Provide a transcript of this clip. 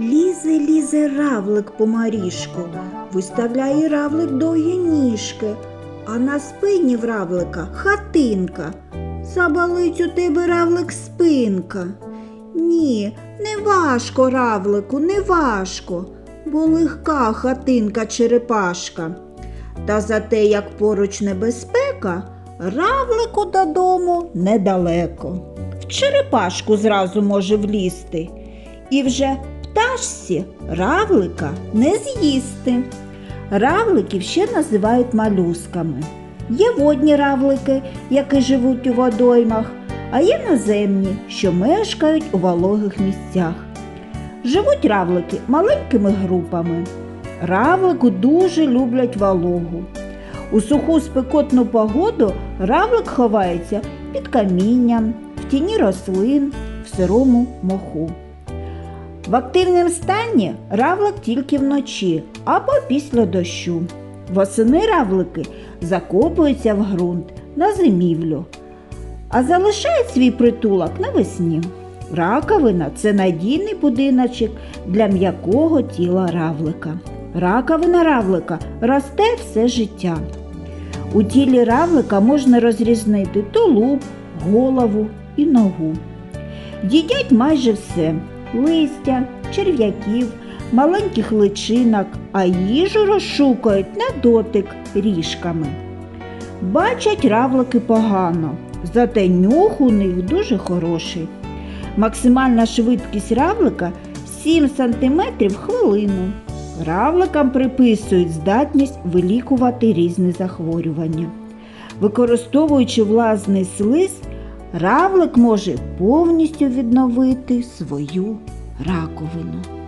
Лізе, лізе равлик по марішку, виставляє равлик довгі ніжки, а на спині в равлика хатинка. Заболить у тебе равлик спинка. Ні, не важко, равлику, не важко, бо легка хатинка черепашка. Та за те, як поруч небезпека, равлику додому недалеко. В черепашку зразу може влізти. І вже пташці равлика не з'їсти. Равликів ще називають малюсками. Є водні равлики, які живуть у водоймах, а є наземні, що мешкають у вологих місцях. Живуть равлики маленькими групами. Равлику дуже люблять вологу. У суху спекотну погоду равлик ховається під камінням, в тіні рослин, в сирому моху. В активному стані равлик тільки вночі або після дощу. Восени равлики закопуються в ґрунт на зимівлю, а залишають свій притулок навесні. Раковина це надійний будиночок для м'якого тіла равлика. Раковина равлика росте все життя. У тілі равлика можна розрізнити тулуб, голову і ногу. Їдять майже все листя, черв'яків, маленьких личинок, а їжу розшукають на дотик ріжками. Бачать равлики погано, зате нюх у них дуже хороший. Максимальна швидкість равлика 7 см хвилину. Равликам приписують здатність вилікувати різні захворювання. Використовуючи власний слиз, равлик може повністю відновити свою раковину.